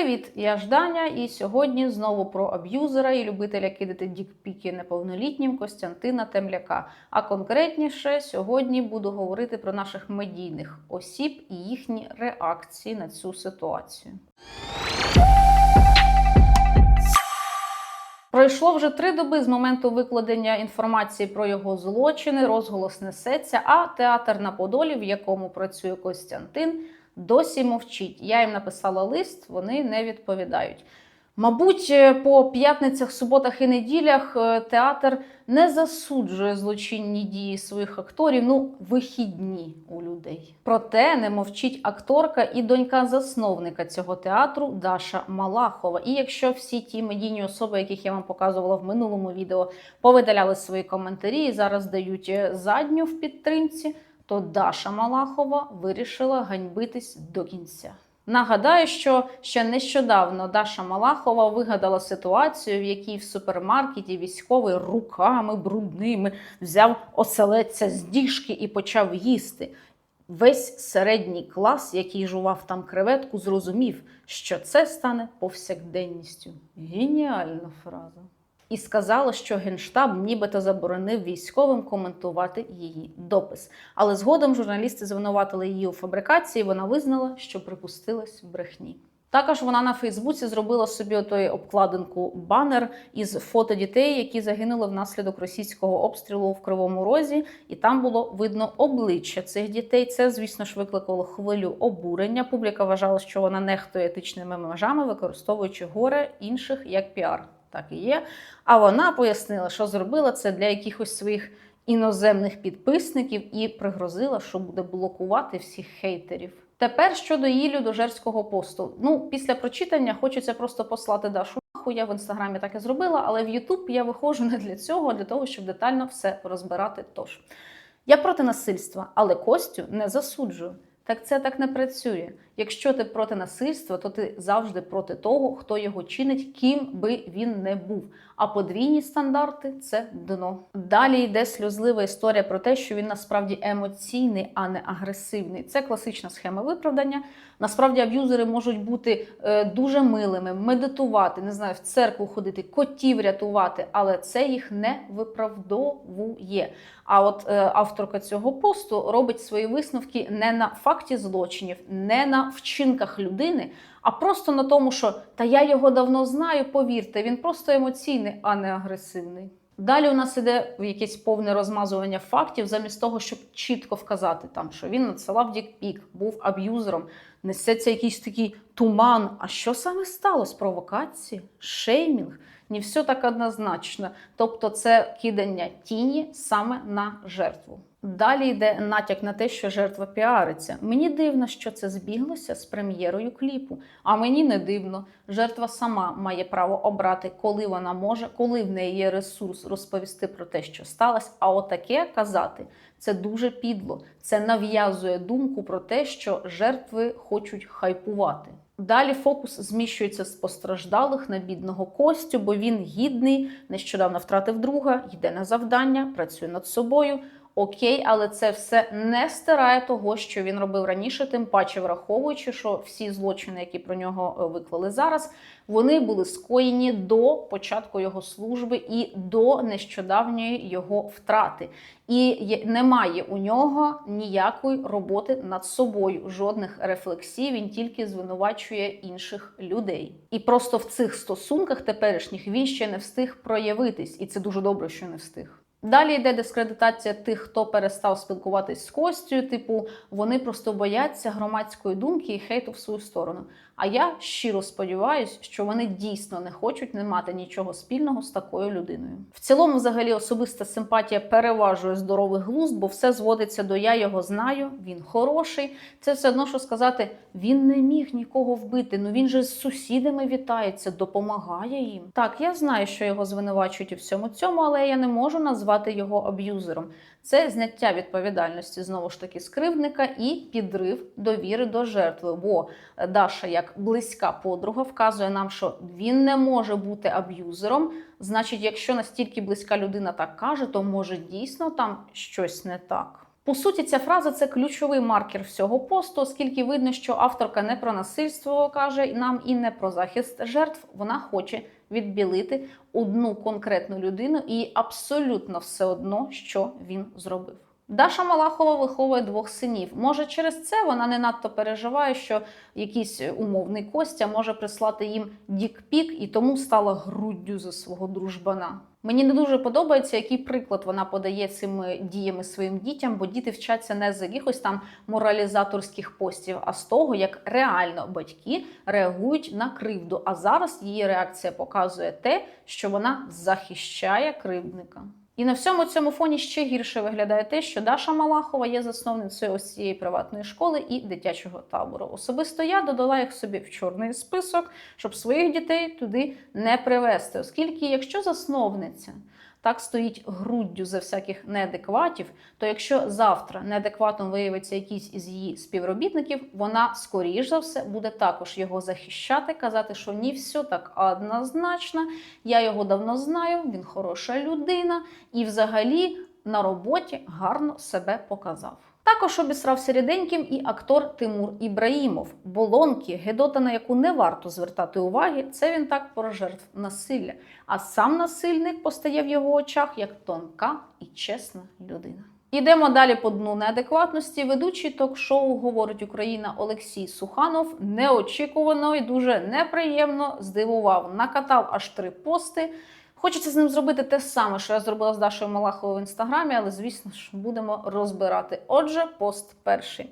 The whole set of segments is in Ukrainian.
Привіт, я Жданя, і сьогодні знову про аб'юзера і любителя кидати дікпіки неповнолітнім Костянтина Темляка. А конкретніше, сьогодні буду говорити про наших медійних осіб і їхні реакції на цю ситуацію. Пройшло вже три доби з моменту викладення інформації про його злочини. Розголос несеться, а театр на Подолі, в якому працює Костянтин, досі мовчить. Я їм написала лист, вони не відповідають. Мабуть, е, по п'ятницях, суботах і неділях е, театр не засуджує злочинні дії своїх акторів, ну, вихідні у людей. Проте не мовчить акторка і донька засновника цього театру Даша Малахова. І якщо всі ті медійні особи, яких я вам показувала в минулому відео, повидаляли свої коментарі і зараз дають е, задню в підтримці, то Даша Малахова вирішила ганьбитись до кінця. Нагадаю, що ще нещодавно Даша Малахова вигадала ситуацію, в якій в супермаркеті військовий руками брудними взяв оселедця з діжки і почав їсти. Весь середній клас, який жував там креветку, зрозумів, що це стане повсякденністю. Геніальна фраза. І сказала, що генштаб нібито заборонив військовим коментувати її допис. Але згодом журналісти звинуватили її у фабрикації. Вона визнала, що припустилась брехні. Також вона на Фейсбуці зробила собі отой обкладинку банер із фото дітей, які загинули внаслідок російського обстрілу в Кривому Розі, і там було видно обличчя цих дітей. Це, звісно ж, викликало хвилю обурення. Публіка вважала, що вона нехтує етичними межами, використовуючи горе інших як піар. Так і є. А вона пояснила, що зробила це для якихось своїх іноземних підписників і пригрозила, що буде блокувати всіх хейтерів. Тепер щодо її людожерського посту. Ну, після прочитання хочеться просто послати Дашу нахуй. Я в інстаграмі так і зробила, але в Ютуб я виходжу не для цього, а для того, щоб детально все розбирати. Тож я проти насильства, але Костю не засуджую. Так це так не працює. Якщо ти проти насильства, то ти завжди проти того, хто його чинить, ким би він не був. А подвійні стандарти це дно. Далі йде сльозлива історія про те, що він насправді емоційний, а не агресивний. Це класична схема виправдання. Насправді аб'юзери можуть бути е, дуже милими, медитувати, не знаю, в церкву ходити, котів рятувати, але це їх не виправдовує. А от е, авторка цього посту робить свої висновки не на факті злочинів, не на вчинках людини, а просто на тому, що та я його давно знаю, повірте, він просто емоційний, а не агресивний. Далі у нас іде якесь повне розмазування фактів, замість того, щоб чітко вказати, там, що він надсилав дікпік, був аб'юзером, несеться якийсь такий туман. А що саме сталося? Провокації, шеймінг? Не все так однозначно. Тобто, це кидання тіні саме на жертву. Далі йде натяк на те, що жертва піариться. Мені дивно, що це збіглося з прем'єрою кліпу. А мені не дивно. Жертва сама має право обрати, коли вона може, коли в неї є ресурс розповісти про те, що сталося. А отаке казати це дуже підло. Це нав'язує думку про те, що жертви хочуть хайпувати. Далі фокус зміщується з постраждалих на бідного Костю, бо він гідний, нещодавно втратив друга, йде на завдання, працює над собою. Окей, але це все не стирає того, що він робив раніше, тим паче враховуючи, що всі злочини, які про нього е, виклали зараз, вони були скоєні до початку його служби і до нещодавньої його втрати. І немає у нього ніякої роботи над собою, жодних рефлексій. Він тільки звинувачує інших людей. І просто в цих стосунках теперішніх він ще не встиг проявитись, і це дуже добре, що не встиг. Далі йде дискредитація тих, хто перестав спілкуватись з Костю. Типу, вони просто бояться громадської думки і хейту в свою сторону. А я щиро сподіваюся, що вони дійсно не хочуть не мати нічого спільного з такою людиною. В цілому, взагалі, особиста симпатія переважує здоровий глузд, бо все зводиться до я його знаю, він хороший. Це все одно, що сказати, він не міг нікого вбити. Ну він же з сусідами вітається, допомагає їм. Так, я знаю, що його звинувачують у всьому цьому, але я не можу назвати його аб'юзером. Це зняття відповідальності знову ж таки з і підрив довіри до жертви. Бо Даша, як близька подруга, вказує нам, що він не може бути аб'юзером. Значить, якщо настільки близька людина так каже, то може дійсно там щось не так. По суті, ця фраза це ключовий маркер всього посту, оскільки видно, що авторка не про насильство каже нам і не про захист жертв. Вона хоче відбілити одну конкретну людину і абсолютно все одно, що він зробив. Даша Малахова виховує двох синів. Може, через це вона не надто переживає, що якийсь умовний Костя може прислати їм дікпік і тому стала груддю за свого дружбана. Мені не дуже подобається, який приклад вона подає цими діями своїм дітям, бо діти вчаться не з якихось там моралізаторських постів, а з того, як реально батьки реагують на кривду. А зараз її реакція показує те, що вона захищає кривдника. І на всьому цьому фоні ще гірше виглядає те, що Даша Малахова є засновницею ось цієї приватної школи і дитячого табору. Особисто я додала їх собі в чорний список, щоб своїх дітей туди не привезти. Оскільки, якщо засновниця так стоїть груддю за всяких неадекватів, то якщо завтра неадекватом виявиться якийсь із її співробітників, вона скоріш за все буде також його захищати, казати, що ні, все так однозначно, я його давно знаю, він хороша людина, і взагалі на роботі гарно себе показав. Також обісрався ріденьким і актор Тимур Ібраїмов. Болонки, гедота, на яку не варто звертати уваги, це він так про жертв насилля. А сам насильник постає в його очах як тонка і чесна людина. Ідемо далі по дну неадекватності. Ведучий ток-шоу говорить Україна Олексій Суханов неочікувано і дуже неприємно здивував. Накатав аж три пости. Хочеться з ним зробити те саме, що я зробила з Дашою Малаховою в інстаграмі, але звісно ж будемо розбирати. Отже, пост перший.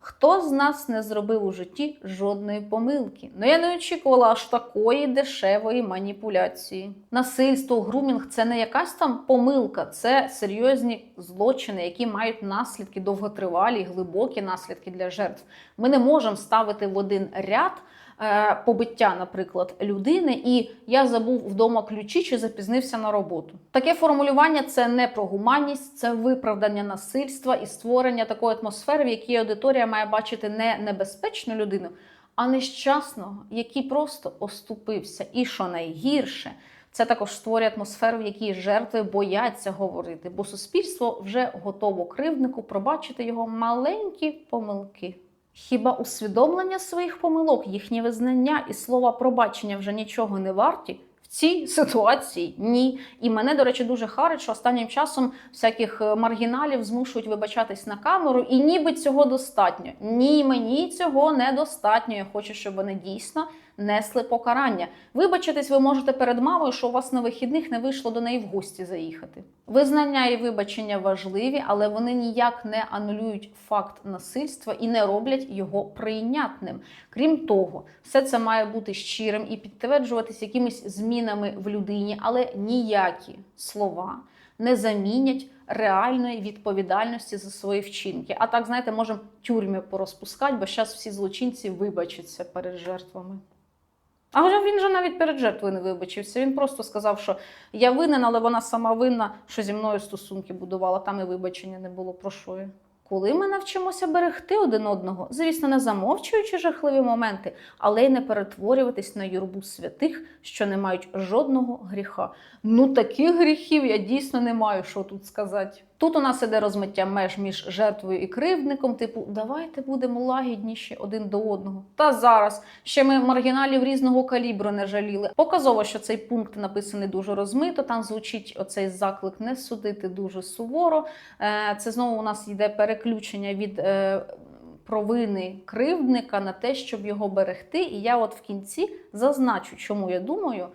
Хто з нас не зробив у житті жодної помилки? Ну я не очікувала аж такої дешевої маніпуляції. Насильство, грумінг це не якась там помилка, це серйозні злочини, які мають наслідки довготривалі, глибокі наслідки для жертв. Ми не можемо ставити в один ряд. Е, Побиття, наприклад, людини, і я забув вдома ключі чи запізнився на роботу. Таке формулювання це не про гуманність, це виправдання насильства і створення такої атмосфери, в якій аудиторія має бачити не небезпечну людину, а нещасного, який просто оступився. І що найгірше, це також створює атмосферу, в якій жертви бояться говорити, бо суспільство вже готово кривднику пробачити його маленькі помилки. Хіба усвідомлення своїх помилок, їхнє визнання і слова пробачення вже нічого не варті? В цій ситуації ні. І мене, до речі, дуже харить, що останнім часом всяких е, маргіналів змушують вибачатись на камеру, і ніби цього достатньо. Ні, мені цього недостатньо. Я хочу, щоб вони дійсно несли покарання. Вибачитись ви можете перед мамою, що у вас на вихідних не вийшло до неї в гості заїхати. Визнання і вибачення важливі, але вони ніяк не анулюють факт насильства і не роблять його прийнятним. Крім того, все це має бути щирим і підтверджуватись якимись змінами в людині, але ніякі слова не замінять реальної відповідальності за свої вчинки. А так, знаєте, можемо тюрми порозпускати, бо зараз всі злочинці вибачаться перед жертвами. А вже він же навіть перед жертвою не вибачився. Він просто сказав, що я винен, але вона сама винна, що зі мною стосунки будувала, там і вибачення не було. Про що? Коли ми навчимося берегти один одного, звісно, не замовчуючи жахливі моменти, але й не перетворюватись на юрбу святих, що не мають жодного гріха. Ну таких гріхів я дійсно не маю, що тут сказати. Тут у нас іде розмиття меж між жертвою і кривдником, типу, давайте будемо лагідніші один до одного. Та зараз ще ми маргіналів різного калібру не жаліли. Показово, що цей пункт написаний дуже розмито. Там звучить оцей заклик не судити дуже суворо. Е, Це знову у нас йде переключення від. е, Провини кривдника на те, щоб його берегти. І я от в кінці зазначу, чому я думаю,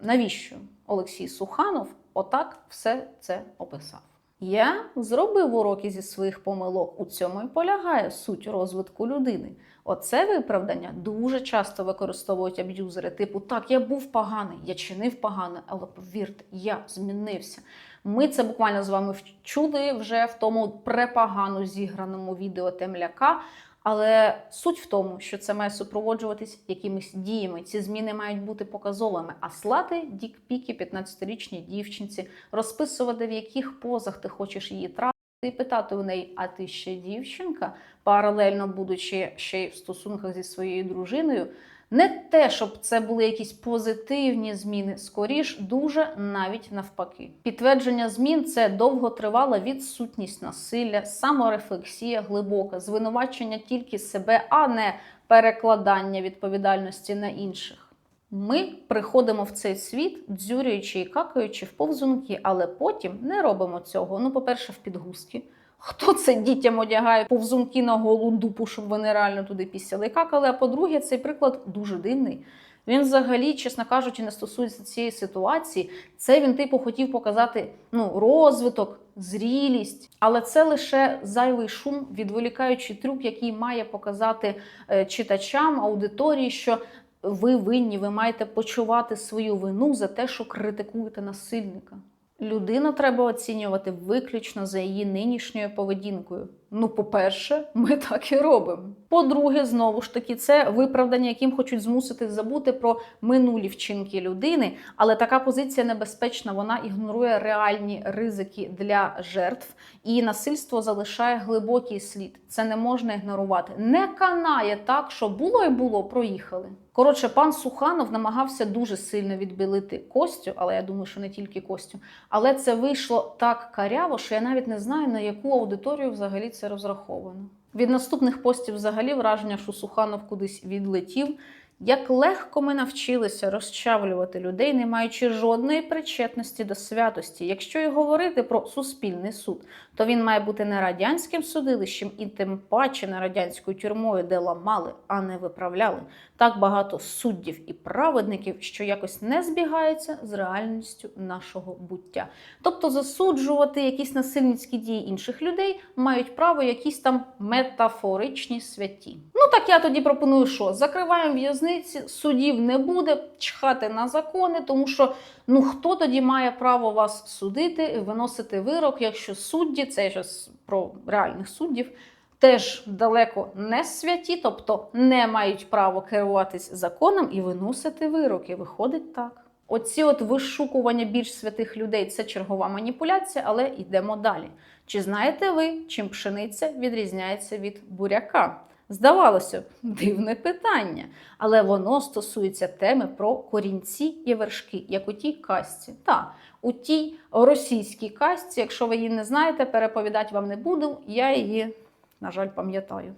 навіщо Олексій Суханов отак все це описав. Я зробив уроки зі своїх помилок. У цьому і полягає суть розвитку людини. Оце виправдання дуже часто використовують аб'юзери. Типу, так, я був поганий, я чинив погано, але повірте, я змінився. Ми це буквально з вами чули вже в тому препогано зіграному відео Темляка. Але суть в тому, що це має супроводжуватись якимись діями. Ці зміни мають бути показовими. А слати дікпіки 15-річній дівчинці, розписувати в яких позах ти хочеш її трапити. і питати у неї, а ти ще дівчинка, паралельно будучи ще й в стосунках зі своєю дружиною. Не те, щоб це були якісь позитивні зміни, скоріш дуже навіть навпаки. Підтвердження змін це довготривала відсутність насилля, саморефлексія глибока, звинувачення тільки себе, а не перекладання відповідальності на інших. Ми приходимо в цей світ, дзюрюючи і какаючи в повзунки, але потім не робимо цього. Ну, по-перше, в підгузки. Хто це дітям одягає повзунки на голу дупу, щоб вони реально туди пісяли какали? А по-друге, цей приклад дуже дивний. Він взагалі, чесно кажучи, не стосується цієї ситуації. Це він, типу, хотів показати ну, розвиток, зрілість, але це лише зайвий шум, відволікаючий трюк, який має показати е, читачам, аудиторії, що ви винні, ви маєте почувати свою вину за те, що критикуєте насильника. Людину треба оцінювати виключно за її нинішньою поведінкою. Ну, по-перше, ми так і робимо. По-друге, знову ж таки, це виправдання, яким хочуть змусити забути про минулі вчинки людини. Але така позиція небезпечна, вона ігнорує реальні ризики для жертв, і насильство залишає глибокий слід. Це не можна ігнорувати. Не канає так, що було і було, проїхали. Коротше, пан Суханов намагався дуже сильно відбілити Костю, але я думаю, що не тільки Костю. Але це вийшло так каряво, що я навіть не знаю, на яку аудиторію взагалі це розраховано. Від наступних постів взагалі враження, що Суханов кудись відлетів. Як легко ми навчилися розчавлювати людей, не маючи жодної причетності до святості. Якщо і говорити про суспільний суд, то він має бути не радянським судилищем і тим паче не радянською тюрмою, де ламали, а не виправляли. Так багато суддів і праведників, що якось не збігається з реальністю нашого буття. Тобто засуджувати якісь насильницькі дії інших людей мають право якісь там метафоричні святі. Ну так я тоді пропоную, що закриваємо в'язниці, судів не буде, чхати на закони, тому що ну хто тоді має право вас судити і виносити вирок, якщо судді, це я про реальних суддів. Теж далеко не святі, тобто не мають право керуватись законом і виносити вироки. Виходить так. Оці от вишукування більш святих людей це чергова маніпуляція, але йдемо далі. Чи знаєте ви, чим пшениця відрізняється від буряка? Здавалося б, дивне питання, але воно стосується теми про корінці і вершки, як у тій касті. Так, у тій російській касті, якщо ви її не знаєте, переповідати вам не буду, я її, на жаль, пам'ятаю.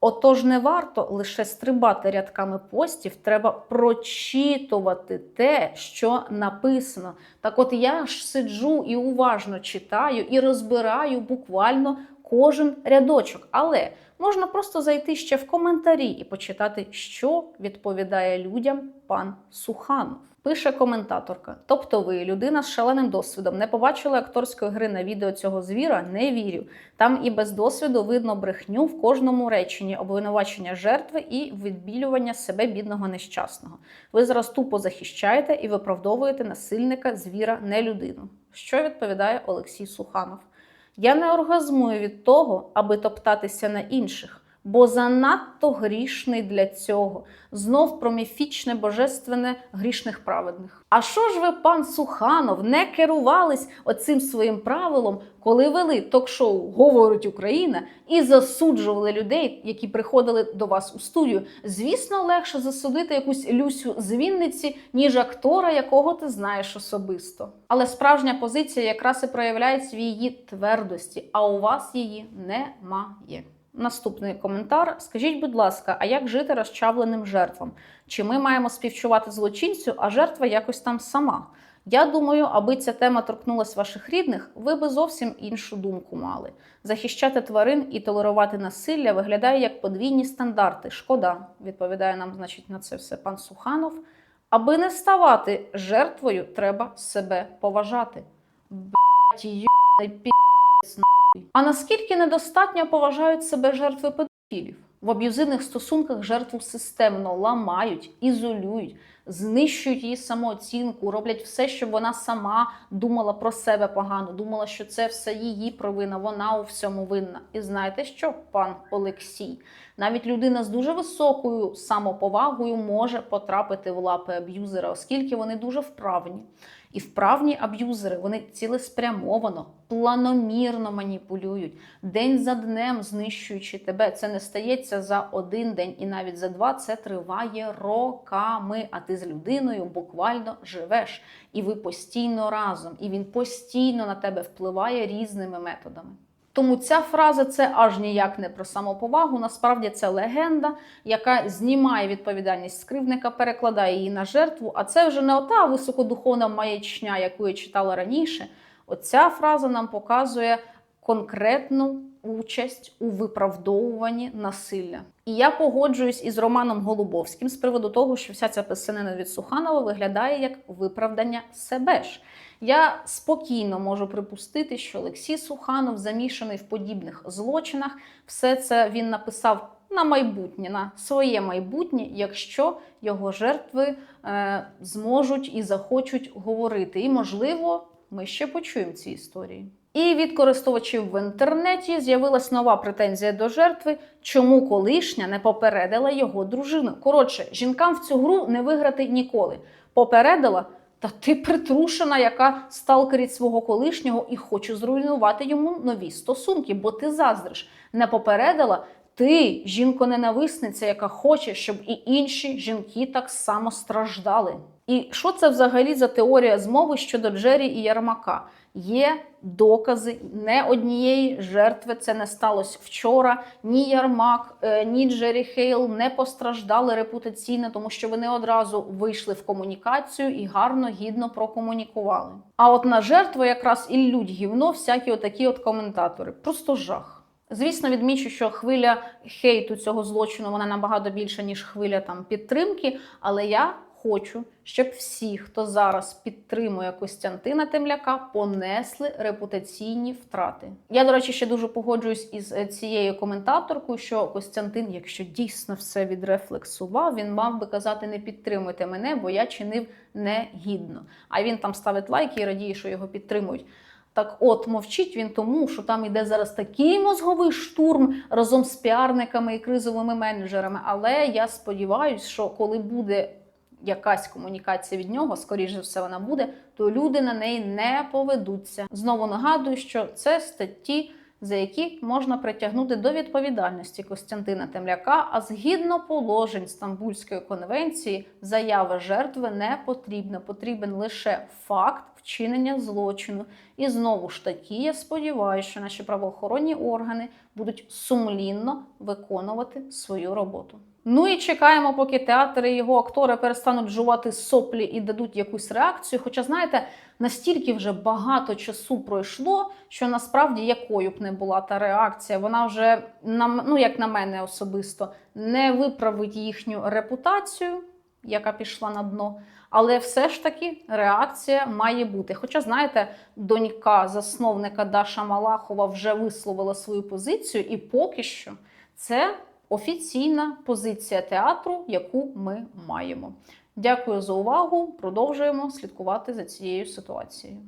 Отож, не варто лише стрибати рядками постів, треба прочитувати те, що написано. Так от я ж сиджу і уважно читаю і розбираю буквально кожен рядочок. Але можна просто зайти ще в коментарі і почитати, що відповідає людям пан Суханов. Пише коментаторка. Тобто ви, людина з шаленим досвідом, не побачили акторської гри на відео цього звіра? Не вірю. Там і без досвіду видно брехню в кожному реченні, обвинувачення жертви і відбілювання себе бідного нещасного. Ви зараз тупо захищаєте і виправдовуєте насильника, звіра, не людину. Що відповідає Олексій Суханов? Я не оргазмую від того, аби топтатися на інших, бо занадто грішний для цього. Знов про міфічне божественне грішних праведних. А що ж ви, пан Суханов, не керувались оцим своїм правилом, коли вели ток-шоу Говорить Україна і засуджували людей, які приходили до вас у студію? Звісно, легше засудити якусь Люсю з Вінниці, ніж актора, якого ти знаєш особисто. Але справжня позиція якраз і проявляється в її твердості, а у вас її немає. Наступний коментар. Скажіть, будь ласка, а як жити розчавленим жертвам? Чи ми маємо співчувати злочинцю, а жертва якось там сама? Я думаю, аби ця тема торкнулась ваших рідних, ви би зовсім іншу думку мали. Захищати тварин і толерувати насилля виглядає як подвійні стандарти. Шкода, відповідає нам, значить, на це все пан Суханов. Аби не ставати жертвою, треба себе поважати. Йоний пі***ць, нахуй. А наскільки недостатньо поважають себе жертви педофілів? В аб'юзивних стосунках жертву системно ламають, ізолюють, знищують її самооцінку, роблять все, щоб вона сама думала про себе погано, думала, що це все її провина, вона у всьому винна. І знаєте що, пан Олексій? Навіть людина з дуже високою самоповагою може потрапити в лапи аб'юзера, оскільки вони дуже вправні. І вправні аб'юзери вони цілеспрямовано, планомірно маніпулюють, день за днем знищуючи тебе. Це не стається за один день і навіть за два. Це триває роками. А ти з людиною буквально живеш. І ви постійно разом, і він постійно на тебе впливає різними методами. Тому ця фраза це аж ніяк не про самоповагу. Насправді це легенда, яка знімає відповідальність з кривника, перекладає її на жертву. А це вже не ота високодуховна маячня, яку я читала раніше. Оця фраза нам показує конкретну участь у виправдовуванні насилля. І я погоджуюсь із Романом Голубовським з приводу того, що вся ця писанина від Суханова виглядає як виправдання себе ж. Я спокійно можу припустити, що Олексій Суханов замішаний в подібних злочинах. Все це він написав на майбутнє, на своє майбутнє, якщо його жертви е, зможуть і захочуть говорити. І, можливо, ми ще почуємо ці історії. І від користувачів в інтернеті з'явилась нова претензія до жертви, чому колишня не попередила його дружину. Коротше, жінкам в цю гру не виграти ніколи. Попередила. Та ти притрушена, яка сталкерить свого колишнього і хоче зруйнувати йому нові стосунки, бо ти заздриш. Не попередила ти, жінко-ненависниця, яка хоче, щоб і інші жінки так само страждали. І що це взагалі за теорія змови щодо Джері і Ярмака? Є докази не однієї жертви. Це не сталося вчора. Ні Ярмак, е, ні Джері Хейл не постраждали репутаційно, тому що вони одразу вийшли в комунікацію і гарно, гідно прокомунікували. А от на жертву якраз і лють гівно всякі отакі от коментатори. Просто жах. Звісно, відмічу, що хвиля хейту цього злочину вона набагато більша, ніж хвиля там підтримки. Але я хочу, щоб всі, хто зараз підтримує Костянтина Темляка, понесли репутаційні втрати. Я, до речі, ще дуже погоджуюсь із е, цією коментаторкою, що Костянтин, якщо дійсно все відрефлексував, він мав би казати: не підтримуйте мене, бо я чинив негідно. А він там ставить лайки і радіє, що його підтримують. Так от мовчить він тому, що там йде зараз такий мозговий штурм разом з піарниками і кризовими менеджерами. Але я сподіваюся, що коли буде якась комунікація від нього, скоріш за все, вона буде, то люди на неї не поведуться. Знову нагадую, що це статті, за які можна притягнути до відповідальності Костянтина Темляка. А згідно положень Стамбульської конвенції, заява жертви не потрібна. Потрібен лише факт вчинення злочину. І знову ж таки, я сподіваюся, що наші правоохоронні органи будуть сумлінно виконувати свою роботу. Ну і чекаємо, поки театри і його актори перестануть жувати соплі і дадуть якусь реакцію. Хоча, знаєте, настільки вже багато часу пройшло, що насправді якою б не була та реакція, вона вже ну як на мене особисто не виправить їхню репутацію, яка пішла на дно. Але все ж таки реакція має бути. Хоча, знаєте, донька засновника Даша Малахова вже висловила свою позицію, і поки що це офіційна позиція театру, яку ми маємо. Дякую за увагу. Продовжуємо слідкувати за цією ситуацією.